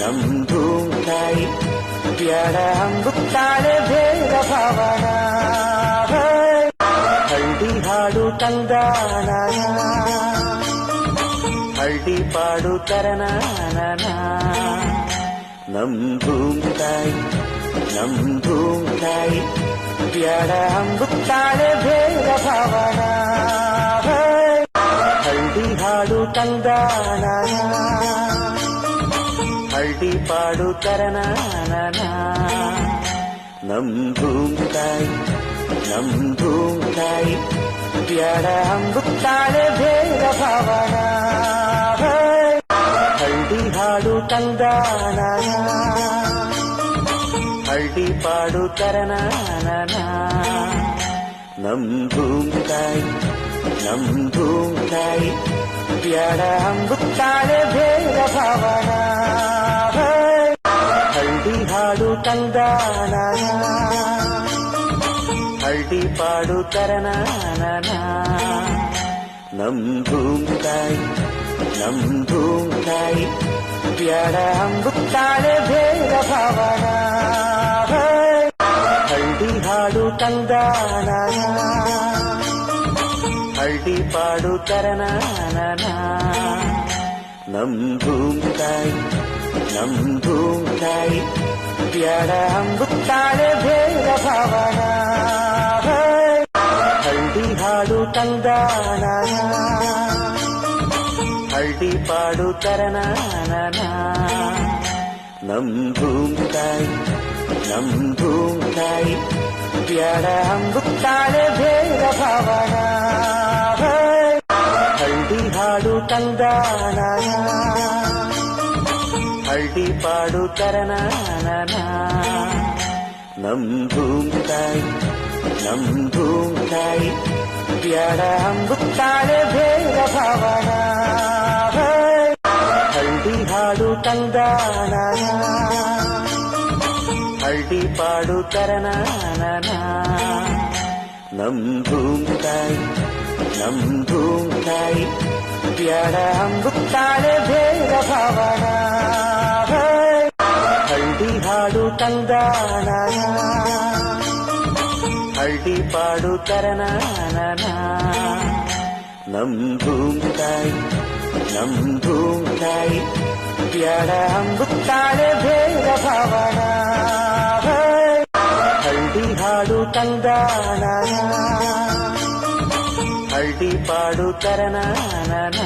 ನಮ್ ಭೂಮಿ ತಾಯಿ ಬ್ಯಾಡ ಅಂಬುತ್ತಾಳೆ ಭೇದ ಭಾವನ ಹಳ್ಳಿ ಹಾಡು ತಂದಾನ ಹಳ್ಳಿ ಪಾಡು ತರನಾನ ನಮ್ ಭೂಮಿ ತಾಯಿ ನಮ್ ಭೂಮಿ ತಾಯಿ ಬ್ಯಾಡ ಅಂಬುತ್ತಾಳೆ ಭೇದ ಭಾವನ ಹಳ್ಳಿ ಹಾಡು ತಂದಾನ ಹಳ್ಳಿ ಪಾಡು ತರನಾನ ನಮ್ ಭೂಮಿ ತಾಯಿ ನಮ್ ಭೂಮಿ ತಾಯಿ ಬ್ಯಾಡ ಅಂಬುತ್ತಾಳೆ ಭೇದ ಭಾವನ ಹಳ್ಳಿ ಹಾಡು ತಂದಾನ ಹಳ್ಳಿ ಪಾಡು ತರನಾನ ನಮ್ ಭೂಮಿ ತಾಯಿ ನಮ್ ಭೂಮಿ ತಾಯಿ ಬ್ಯಾಡ ಅಂಬುತ್ತಾಳೆ ಭೇದ ಭಾವನ ಹಾಡು ತಂದಾನ ಹಳ್ಳಿ ಪಾಡು ತರನಾನ ನಮ್ ಭೂಮಿ ತಾಯಿ ನಮ್ ಭೂಮಿ ತಾಯಿ ಬ್ಯಾಡ ಅಂಬುತ್ತಾಳೆ ಭೇದ ಭಾವನ ಹಳ್ಳಿ ಹಾಡು ತಂದಾನ ಹಳ್ಳಿ ಪಾಡು ತರನಾನ ನಮ್ ಭೂಮಿ ತಾಯಿ ನಮ್ ಭೂಮಿ ತಾಯಿ ಬ್ಯಾಡ ಅಂಬುತ್ತಾಳೆ ಭೇದ ಭಾವನ ಹಳ್ಳಿ ಹಾಡು ತಂದಾನ ಹಳ್ಳಿ ಪಾಡು ತರನಾನ ನಮ್ ಭೂಮಿ ತಾಯಿ ನಮ್ ಭೂಮಿ ತಾಯಿ ಬ್ಯಾಡ ಅಂಬುತ್ತಾಳೆ ಭೇದ ಭಾವನ ಹಳ್ಳಿ ಹಾಡು ತಂದಾನ ಹಳ್ಳಿ ಪಾಡು ತರನಾನ ನಮ್ ಭೂಮಿ ತಾಯಿ ನಮ್ ಭೂಮಿ ತಾಯಿ ಬ್ಯಾಡ ಅಂಬುತ್ತಾಳೆ ಭೇದ ಭಾವನ ಹಳ್ಳಿ ಹಾಡು ತಂದಾನ ಹಳ್ಳಿ ಪಾಡು ತರನಾನ ನಮ್ ಭೂಮಿ ತಾಯಿ ನಮ್ ಭೂಮಿ ತಾಯಿ ಬ್ಯಾಡ ಅಂಬುತ್ತಾಳೆ ಭೇದ ಭಾವನ ಹಳ್ಳಿ ಹಾಡು ತಂದಾನ ಹಳ್ಳಿ ಪಾಡು ತರನಾನ ನಮ್ ಭೂಮಿ ತಾಯಿ ನಮ್ ಭೂಮಿ ತಾಯಿ ಬ್ಯಾಡ ಅಂಬುತ್ತಾಳೆ ಭೇದ ಭಾವನ ಹಳ್ಳಿ ಹಾಡು ತಂದಾನ ಹಳ್ಳಿ ಪಾಡು ತರನಾನ